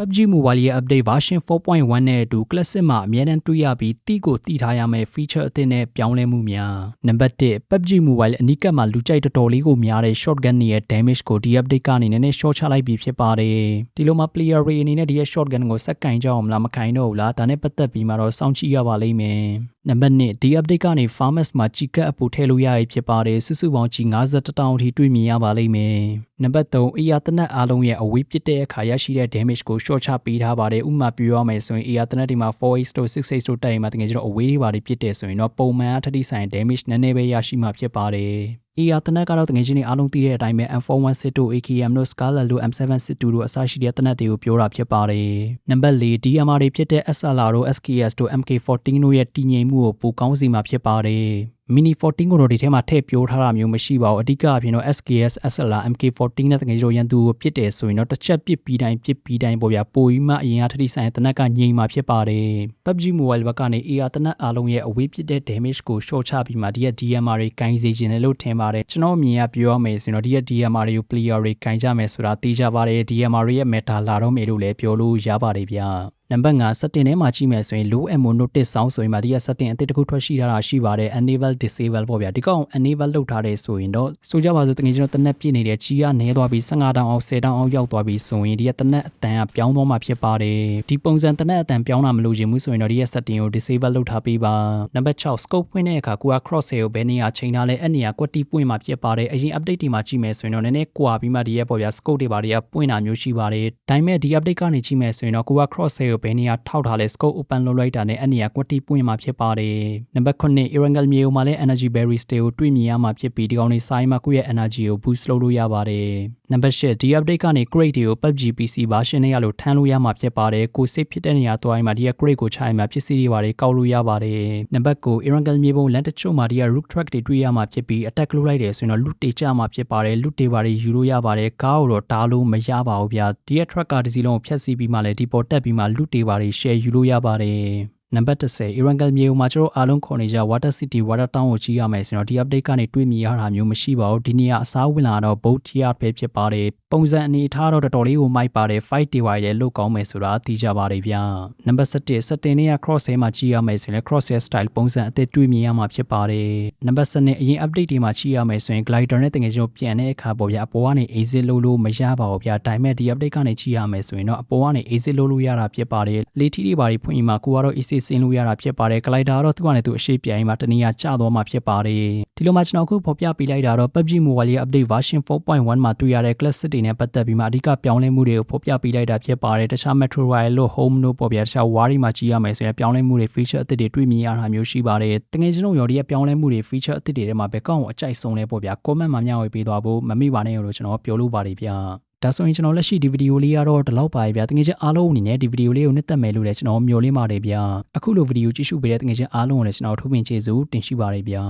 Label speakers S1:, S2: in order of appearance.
S1: PUBG Mobile ရဲ့ update version 4.1နဲ့အတူ classic မှာအများတန်းတွေ့ရပြီးတီးကိုတီးထားရမယ့် feature အသစ်နဲ့ပြောင်းလဲမှုများနံပါတ်1 PUBG Mobile အနီးကပ်မှာလူကြိုက်တော်တော်လေးကိုများတဲ့ shotgun တွေရဲ့ damage ကိုဒီ update ကနေနည်းနည်း short ချလိုက်ပြီးဖြစ်ပါတယ်ဒီလိုမှ player တွေအနေနဲ့ဒီရဲ့ shotgun ကိုစက်ကင်ကြအောင်မလားမကင်တော့ဘူးလားဒါနဲ့ပတ်သက်ပြီးမှတော့စောင့်ကြည့်ရပါလိမ့်မယ် နံပါတ်1ဒီ update ကနေ farmers မှာကြီးကပ်အပူထည့်လို့ရရဖြစ်ပါတယ်စုစုပေါင်းကြီး50တောင်အထိတွေ့မြင်ရပါလိမ့်မယ်နံပါတ်3အရာတနက်အားလုံးရဲ့အဝေးပစ်တဲ့အခါရရှိတဲ့ damage ကို short ချပေးထားပါတယ်ဥပမာပြောရမယ်ဆိုရင်အရာတနက်ဒီမှာ 4x တို့ 6x တို့တိုက်ရင်မှတကယ်ကျတော့အဝေးတွေပါတွေပစ်တယ်ဆိုရင်တော့ပုံမှန်အထက်ထိဆိုင် damage နည်းနည်းပဲရရှိမှာဖြစ်ပါတယ် အရာတနက်ကတော့တကယ်ချင်းနေအားလုံးသိတဲ့အတိုင်းပဲ M416 တို့ AKM တို့ Scarlet တို့ M762 တို့အစရှိတဲ့တနက်တွေကိုပြောတာဖြစ်ပါတယ်နံပါတ်4 DMR တွေဖြစ်တဲ့ SLR တို့ SKS တို့ MK14 တို့ရဲ့တည်ငြိမ်မှုကိုပိုကောင်းစေမှာဖြစ်ပါတယ် မီနီ14ကိုတော့ဒီထဲမှာထည့်ပြောထားတာမျိုးမရှိပါဘူးအဓိကအပြင်တော့ SKS SLR MK14 နဲ့တကယ်လို့ရန်သူကိုပြစ်တယ်ဆိုရင်တော့တစ်ချက်ပြစ်ပြီးတိုင်းပြစ်ပြီးတိုင်းပေါ့ဗျာပိုပြီးမှအရင်အထက်ထိဆိုင်တနက်ကငြိမ်မှာဖြစ်ပါတယ် PUBG Mobile ဘက်ကနေ AR တနက်အားလုံးရဲ့အဝေးပြစ်တဲ့ damage ကို short ချပြီးမှဒီရဲ့ DMR တွေကင်စေခြင်းလည်းလို့ထင်ပါတယ်ကျွန်တော်အမြင်ကပြောရမယ်ဆိုရင်တော့ဒီရဲ့ DMR တွေကို player တွေကင်ကြမယ်ဆိုတာသိကြပါတယ် DMR ရဲ့ meta လာတော့မယ်လို့လည်းပြောလို့ရပါတယ်ဗျာ နံပါတ်5 setting ထဲမှာကြည့်မယ်ဆိုရင် low ammo notice sound ဆိုရင်မှဒီက setting အသစ်တစ်ခုထွက်ရှိထားတာရှိပါတယ် enable disable ပေါ့ဗျာဒီကောင် enable လုပ်ထားတယ်ဆိုရင်တော့ဆိုကြပါစို့တကယ်ကျွန်တော်တနက်ပြည့်နေတဲ့ကြီးကနည်းသွားပြီး15တောင်အောင်10တောင်အောင်ရောက်သွားပြီးဆိုရင်ဒီကတနက်အတန်ကပြောင်းသွားမှာဖြစ်ပါတယ်ဒီပုံစံတနက်အတန်ပြောင်းတာမလို့ခြင်းဘူးဆိုရင်တော့ဒီက setting ကို disable လုပ်ထားပေးပါနံပါတ်6 scope ဖွင့်တဲ့အခါကိုက cross hair ကိုဘယ်နေရာချိန်ထားလဲအဲ့နေရာကွက်တီပွင့်မှာဖြစ်ပါတယ်အရင် update တွေမှာကြည့်မယ်ဆိုရင်တော့နည်းနည်းကွာပြီးမှဒီရဲ့ပေါ့ဗျာ scope တွေပါတွေကပွင့်တာမျိုးရှိပါတယ်ဒါပေမဲ့ဒီ update ကနေကြည့်မယ်ဆိုရင်တော့ကိုက cross hair ကိုဘယ်နေရာထောက်ထားလဲ scope open လုပ်လိုက်တာနဲ့အဲ့နေရာကွက်တီပွင့်မှာဖြစ်ပါတယ်နံပါတ်9 Erangel မြေုံမှာလည်း energy berries တွေကိုတွေ့မြင်ရမှာဖြစ်ပြီးဒီကောင်လေးဆိုင်မှာကိုယ့်ရဲ့ energy ကို boost လုပ်လို့ရပါတယ်နံပါတ်10ဒီ update ကနေ crate တွေကို PUBG PC version နဲ့ရလို့ထမ်းလို့ရမှာဖြစ်ပါတယ်ကိုစိတ်ဖြစ်တဲ့နေရာသွားရင်မှဒီက crate ကိုချရင်မှပစ္စည်းတွေပါတယ်ကောက်လို့ရပါတယ်နံပါတ်9 Erangel မြေပုံလန်တချို့မှာဒီက rook track တွေတွေ့ရမှာဖြစ်ပြီး attack လုပ်လိုက်တယ်ဆိုရင်တော့ loot တွေကျမှာဖြစ်ပါတယ် loot တွေပါတယ်ယူလို့ရပါတယ်ကားကိုတော့တားလို့မရပါဘူးဗျာဒီက tracker တစ်စီးလုံးကိုဖျက်ဆီးပြီးမှလည်းဒီပေါ်တက်ပြီးမှ loot တွေပါတယ် share ယူလို့ရပါတယ် နံပါတ်10 Erangel မြေမှာကျွန်တော်အားလုံးခေါ်နေကြ Water City Water Town ကိုကြီးရမယ်ဆိုတော့ဒီ update ကနေတွေ့မြင်ရတာမျိုးမရှိပါဘူးဒီနေ့ကအစားဝင်လာတော့ boat tier ပဲဖြစ်ပါတယ်ပုံစံအနေထားတော့တော်တော်လေးကိုမိုက်ပါတယ် fight တွေပါလေလုတ်ကောင်းမယ်ဆိုတာသိကြပါတယ်ဗျာနံပါတ်7 setting နဲ့ cross hair မှာကြီးရမယ်ဆိုရင် cross hair style ပုံစံအသစ်တွေ့မြင်ရမှာဖြစ်ပါတယ်နံပါတ်7အရင် update တွေမှာကြီးရမယ်ဆိုရင် glider နဲ့တကယ်ကျွန်တော်ပြန်တဲ့အခါပေါ့ဗျာအပေါ်ကနေ exit လုပ်လို့မရပါဘူးဗျာဒါပေမဲ့ဒီ update ကနေကြီးရမယ်ဆိုရင်တော့အပေါ်ကနေ exit လုပ်လို့ရတာဖြစ်ပါတယ်လေထီတွေပါတွေဖွင့်ပြီးမှကိုကတော့ exit ဆင်းလို့ရတာဖြစ်ပါတယ် glider ကတော့သူ့ကနေသူအရှိပြိုင်မှာတနည်းကျသွားမှာဖြစ်ပါတယ်ဒီလိုမှကျွန်တော်အခုဖော်ပြပေးလိုက်တာတော့ PUBG Mobile ရဲ့ update version 4.1မှာတွေ့ရတဲ့ classic တွေနဲ့ပတ်သက်ပြီးမှအဓိကပြောင်းလဲမှုတွေကိုဖော်ပြပေးလိုက်တာဖြစ်ပါတယ်တခြား Metro Rail လို့ Home တို့ပေါ့ဗျာတခြား Wari မှာကြည့်ရမယ်ဆိုရင်ပြောင်းလဲမှုတွေ feature အသစ်တွေတွေ့မြင်ရတာမျိုးရှိပါတယ်တကယ်ကျွန်တော်ရော်ဒီရဲ့ပြောင်းလဲမှုတွေ feature အသစ်တွေထဲမှာဘယ်ကောင်ကိုအကြိုက်ဆုံးလဲပေါ့ဗျာ comment မှာမျှဝေပေးသွားဖို့မမေ့ပါနဲ့လို့ကျွန်တော်ပြောလို့ပါတယ်ဗျာ ဒါဆိုရင်ကျွန်တော်လက်ရှိဒီဗီဒီယိုလေးကတော့ဒီလောက်ပါပဲဗျာတကယ်ချင်းအားလုံးအနေနဲ့ဒီဗီဒီယိုလေးကိုနှစ်သက်မယ်လို့လည်းကျွန်တော်မျှော်လင့်ပါတယ်ဗျာအခုလိုဗီဒီယိုကြည့်ရှုပေးတဲ့တကယ်ချင်းအားလုံးကိုလည်းကျွန်တော်ထုတ်ပြန်ချေစုတင်ရှိပါတယ်ဗျာ